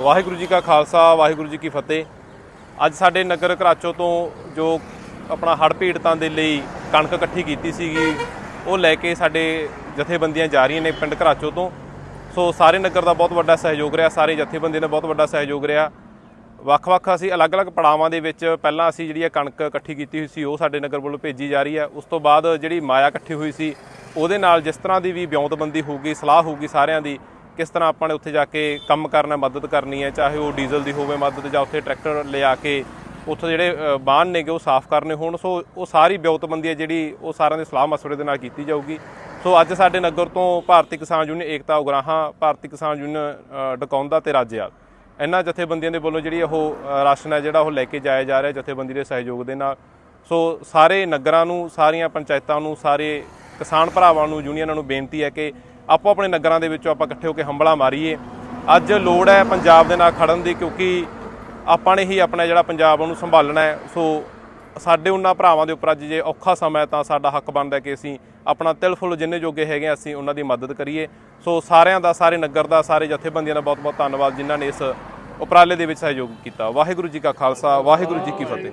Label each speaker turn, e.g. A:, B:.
A: ਵਾਹਿਗੁਰੂ ਜੀ ਕਾ ਖਾਲਸਾ, ਵਾਹਿਗੁਰੂ ਜੀ ਕੀ ਫਤਿਹ। ਅੱਜ ਸਾਡੇ ਨਗਰ ਕਰਾਚੋ ਤੋਂ ਜੋ ਆਪਣਾ ਹੜ੍ਹ ਪੀੜਤਾਂ ਦੇ ਲਈ ਕਣਕ ਇਕੱਠੀ ਕੀਤੀ ਸੀਗੀ, ਉਹ ਲੈ ਕੇ ਸਾਡੇ ਜਥੇਬੰਦੀਆਂ ਜਾ ਰਹੀਆਂ ਨੇ ਪਿੰਡ ਘਰਾਚੋ ਤੋਂ। ਸੋ ਸਾਰੇ ਨਗਰ ਦਾ ਬਹੁਤ ਵੱਡਾ ਸਹਿਯੋਗ ਰਿਹਾ, ਸਾਰੇ ਜਥੇਬੰਦੀਆਂ ਦਾ ਬਹੁਤ ਵੱਡਾ ਸਹਿਯੋਗ ਰਿਹਾ। ਵੱਖ-ਵੱਖ ਅਸੀਂ ਅਲੱਗ-ਅਲੱਗ ਪੜਾਵਾਂ ਦੇ ਵਿੱਚ ਪਹਿਲਾਂ ਅਸੀਂ ਜਿਹੜੀ ਇਹ ਕਣਕ ਇਕੱਠੀ ਕੀਤੀ ਹੋਈ ਸੀ, ਉਹ ਸਾਡੇ ਨਗਰ ਵੱਲੋਂ ਭੇਜੀ ਜਾ ਰਹੀ ਹੈ। ਉਸ ਤੋਂ ਬਾਅਦ ਜਿਹੜੀ ਮਾਇਆ ਇਕੱਠੀ ਹੋਈ ਸੀ, ਉਹਦੇ ਨਾਲ ਜਿਸ ਤਰ੍ਹਾਂ ਦੀ ਵੀ ਵਿਉਂਤਬੰਦੀ ਹੋਊਗੀ ਸਲਾਹ ਹੋਊਗੀ ਸਾਰਿਆਂ ਦੀ ਕਿਸ ਤਰ੍ਹਾਂ ਆਪਾਂ ਨੇ ਉੱਥੇ ਜਾ ਕੇ ਕੰਮ ਕਰਨਾ, ਮਦਦ ਕਰਨੀ ਹੈ, ਚਾਹੇ ਉਹ ਡੀਜ਼ਲ ਦੀ ਹੋਵੇ ਮਦਦ ਜਾਂ ਉੱਥੇ ਟਰੈਕਟਰ ਲਿਆ ਕੇ ਉੱਥੇ ਜਿਹੜੇ ਬਾਹਨ ਨੇਗੇ ਉਹ ਸਾਫ਼ ਕਰਨੇ ਹੋਣ, ਸੋ ਉਹ ਸਾਰੀ ਬਿਉਤਬੰਦੀ ਹੈ ਜਿਹੜੀ ਉਹ ਸਾਰਿਆਂ ਦੇ ਸਲਾਹ ਮਸਵਰੇ ਦੇ ਨਾਲ ਕੀਤੀ ਜਾਊਗੀ। ਸੋ ਅੱਜ ਸਾਡੇ ਨਗਰ ਤੋਂ ਭਾਰਤੀ ਕਿਸਾਨ ਯੂਨੀਅਨ ਏਕਤਾ ਉਗਰਾਹਾਂ, ਭਾਰਤੀ ਕਿਸਾਨ ਯੂਨੀਅਨ ਡਕੌਂਦਾ ਤੇ ਰਾਜੇਵਾਲ ਇਹਨਾਂ ਜਥੇਬੰਦੀਆਂ ਦੇ ਵੱਲੋਂ ਜਿਹੜੀ ਉਹ ਰਾਸ਼ਨ ਹੈ ਜਿਹੜਾ ਉਹ ਲੈ ਕੇ ਜਾਇਆ ਜਾ ਰਿਹਾ ਜਥੇਬੰਦੀ ਦੇ ਸਹਿਯੋਗ ਦੇ ਨਾਲ। ਸੋ ਸਾਰੇ ਨਗਰਾਂ ਨੂੰ, ਸਾਰੀਆਂ ਪੰਚਾਇਤਾਂ ਨੂੰ, ਸਾਰੇ ਕਿਸਾਨ ਭਰਾਵਾਂ ਨੂੰ, ਯੂਨੀਅਨਾਂ ਨੂੰ ਬੇਨਤੀ ਹੈ ਕਿ ਆਪੋ ਆਪਣੇ ਨਗਰਾਂ ਦੇ ਵਿੱਚੋਂ ਆਪਾਂ ਇਕੱਠੇ ਹੋ ਕੇ ਹੰਬਲਾ ਮਾਰੀਏ। ਅੱਜ ਲੋੜ ਹੈ ਪੰਜਾਬ ਦੇ ਨਾਲ ਖੜਨ ਦੀ ਕਿਉਂਕਿ ਆਪਾਂ ਨੇ ਹੀ ਆਪਣਾ ਜਿਹੜਾ ਪੰਜਾਬ ਉਹਨੂੰ ਸੰਭਾਲਣਾ ਹੈ। ਸੋ ਸਾਡੇ ਉਹਨਾਂ ਭਰਾਵਾਂ ਦੇ ਉੱਪਰ ਅੱਜ ਜੇ ਔਖਾ ਸਮਾਂ ਹੈ ਤਾਂ ਸਾਡਾ ਹੱਕ ਬਣਦਾ ਕਿ ਅਸੀਂ ਆਪਣਾ ਤਿਲ ਫੁੱਲ ਜਿੰਨੇ ਜੋਗੇ ਹੈਗੇ ਹਾਂ, ਅਸੀਂ ਉਹਨਾਂ ਦੀ ਮਦਦ ਕਰੀਏ। ਸੋ ਸਾਰਿਆਂ ਦਾ ਸਾਰੇ ਨਗਰ ਦਾ ਸਾਰੇ ਜਥੇਬੰਦੀਆਂ ਦਾ ਬਹੁਤ-ਬਹੁਤ ਧੰਨਵਾਦ ਜਿਨ੍ਹਾਂ ਨੇ ਇਸ ਉਪਰਾਲੇ ਦੇ ਵਿੱਚ ਸਹਿਯੋਗ ਕੀਤਾ। ਵਾਹਿਗੁਰੂ ਜੀ ਕਾ ਖਾਲਸਾ ਵਾਹਿਗੁਰੂ
B: ਜੀ ਕੀ ਫਤਿਹ।